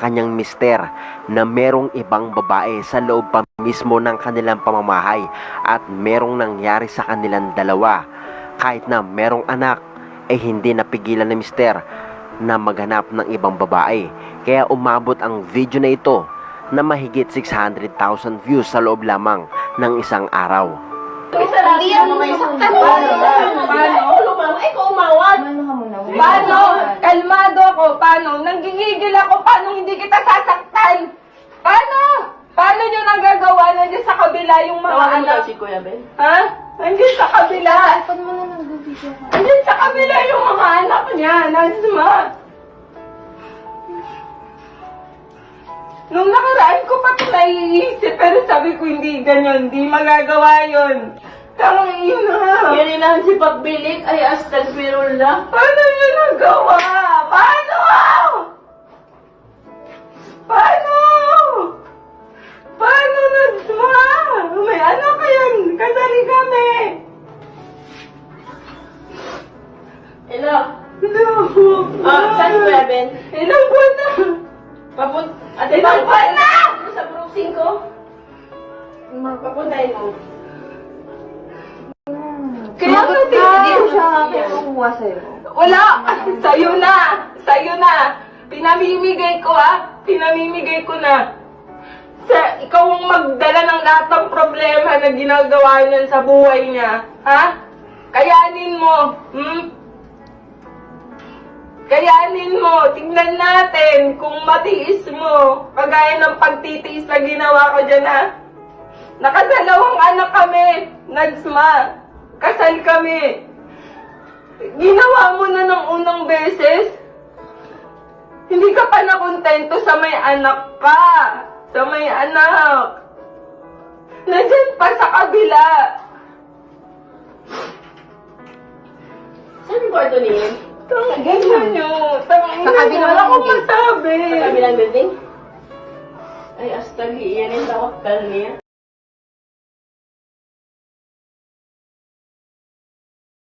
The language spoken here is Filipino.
kanyang mister na merong ibang babae sa loob pa mismo ng kanilang pamamahay at merong nangyari sa kanilang dalawa. Kahit na merong anak, ay hindi napigilan ni mister na maghanap ng ibang babae. Kaya umabot ang video na ito na mahigit 600,000 views sa loob lamang ng isang araw. Hindi yan may saktan. Paano? Paano? Lumama, ikaw umawat. Ano ka muna? Paano? Kalmado ako. Paano? Nanggigigil ako. Paano hindi kita sasaktan? Paano? Paano nyo nagagawa nandiyan sa kabila yung mga Tawagan anak? si Kuya Ben. Ha? Nandiyan sa kabila. Pag mo na nag-video ka. Nandiyan sa kabila yung mga anak niya. Nazma. Nung nakaraan ko pa ito naiisip, pero sabi ko hindi ganyan, hindi magagawa yun. Tanging ina. Yan lang si pagbilik ay astagfirullah. Paano niyo nagawa? Paano? Paano? Paano Nazma? May anak ka yan. Kasali kami. Hello? Hello. Ah, saan si Kuya Ben? Ilang buwan na? Papun... Ate, Ilang buwan na? Sa Brooksing ko? Papuntahin mo. Kaya Hindi tingin siya kukuha sa'yo. Wala! Sa'yo na! Sa'yo na! Pinamimigay ko ah! Pinamimigay ko na! Sa, ikaw ang magdala ng lahat ng problema na ginagawa niyan sa buhay niya. Ha? Kayanin mo! Hmm? Kayanin mo! Tingnan natin kung matiis mo. Kagaya ng pagtitiis na ginawa ko dyan ha. Nakadalawang anak kami. Nagsma. Kasal kami. Ginawa mo na ng unang beses. Hindi ka pa nakontento sa may anak ka. Sa may anak. Nandyan pa sa kabila. Saan yung kwarto niya? Tang, ganyan nyo. Tang, Sa kabila wala akong ng masabi. Sa kabilang building? Ay, astag, yan yung tawakkal niya.